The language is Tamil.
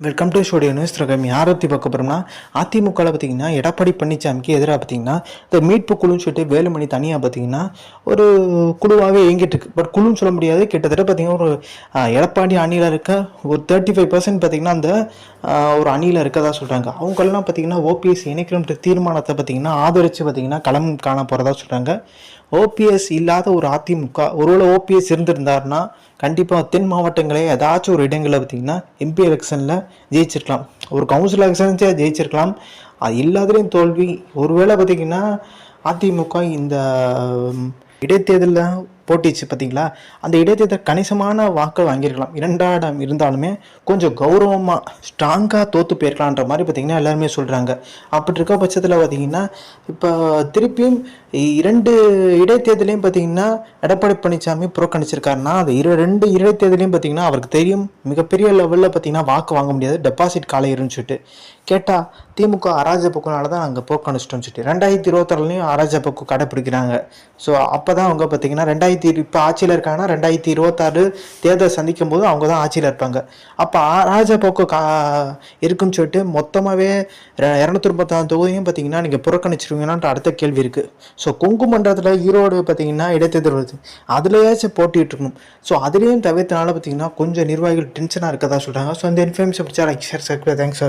வெல்கம் டு ஸ்டுடியோ நியூஸ் ரகம் யாரை பற்றி பார்க்க போகிறோம்னா அதிமுகவில் பார்த்தீங்கன்னா எடப்பாடி பழனிசாமிக்கு எதிராக பார்த்தீங்கன்னா இந்த மீட்பு குழுன்னு சொல்லிட்டு வேலுமணி தனியாக பார்த்தீங்கன்னா ஒரு குழுவாகவே இயங்கிட்டு இருக்கு. பட் குழுன்னு சொல்ல முடியாது. கிட்டத்தட்ட பார்த்தீங்கன்னா ஒரு எடப்பாடி அணியில் இருக்க ஒரு தேர்ட்டி ஃபைவ் பர்சன்ட் பார்த்தீங்கன்னா அந்த ஒரு அணியில் இருக்கதா சொல்கிறாங்க அவங்கெல்லாம் பார்த்தீங்கன்னா ஓபிஎஸ் இணைக்கணுன்ற தீர்மானத்தை பார்த்தீங்கன்னா ஆதரித்து பார்த்தீங்கன்னா களம் காண போகிறதா சொல்கிறாங்க ஓபிஎஸ் இல்லாத ஒரு அதிமுக ஒருவேளை ஓபிஎஸ் இருந்திருந்தாருன்னா கண்டிப்பாக தென் மாவட்டங்களே ஏதாச்சும் ஒரு இடங்களில் பார்த்தீங்கன்னா எம்பி எலெக்ஷனில் ஜெயிச்சிருக்கலாம். ஒரு கவுன்சில் எலெக்ஷன்ஸே ஜெயிச்சிருக்கலாம். அது இல்லாததையும் தோல்வி. ஒருவேளை பார்த்தீங்கன்னா அதிமுக இந்த இடைத்தேர்தலில் போட்டிச்சு பார்த்தீங்களா? அந்த இடைத்தேர்தல் கணிசமான வாக்கள் வாங்கியிருக்கலாம். இரண்டாயிரம் இருந்தாலுமே கொஞ்சம் கௌரவமாக ஸ்ட்ராங்காக தோற்று போயிருக்கலான்ற மாதிரி பார்த்தீங்கன்னா எல்லாருமே சொல்கிறாங்க அப்படி இருக்க பட்சத்தில் பார்த்தீங்கன்னா இப்போ திருப்பியும் இரண்டு இடைத்தேர்தலையும் பார்த்தீங்கன்னா எடப்பாடி பழனிசாமி புறக்கணிச்சிருக்காருன்னா அந்த இரு ரெண்டு இடைத்தேர்தலையும் பார்த்தீங்கன்னா அவருக்கு தெரியும். மிகப்பெரிய லெவலில் பார்த்தீங்கன்னா வாக்கு வாங்க முடியாது. டெபாசிட் காலை சொல்லிட்டு. கேட்டால் திமுக அராஜ போக்குனால தான் அங்கே புறக்கணிச்சிட்டோம் சொல்லிட்டு. ரெண்டாயிரத்தி இருபத்தாறுலையும் அராஜ போக்கு கடைப்பிடிக்கிறாங்க ஸோ அப்போ தான் அவங்க பார்த்தீங்கன்னா ரெண்டாயிரத்தி இப்போ ஆட்சியில் இருக்காங்கன்னா ரெண்டாயிரத்தி இருபத்தாறு தேர்தல் சந்திக்கும் போது அவங்க தான் ஆட்சியில் இருப்பாங்க. அப்போ அராஜபோக்கு கா இருக்குன்னு சொல்லிட்டு மொத்தமாகவே இரநூத்தி முப்பத்தாறு தொகுதியும் பார்த்தீங்கன்னா நீங்கள் புறக்கணிச்சிருவீங்களான்ட்டு அடுத்த கேள்வி இருக்குது ஸோ கொங்கு மண்டலத்தில் ஈரோடு பார்த்தீங்கன்னா இடைத்தேர்தல் வருது. அதுலேயாச்சும் போட்டிகிட்டு இருக்கணும். ஸோ அதுலேயும் தவிர்த்தனால பார்த்தீங்கன்னா கொஞ்சம் நிர்வாகிகள் டென்ஷனாக இருக்கதா சொல்கிறாங்க ஸோ இந்த இன்ஃபர்மேஷன் பிடிச்சா லைக் ஷேர் சர்க்கிள் தேங்க்ஸ்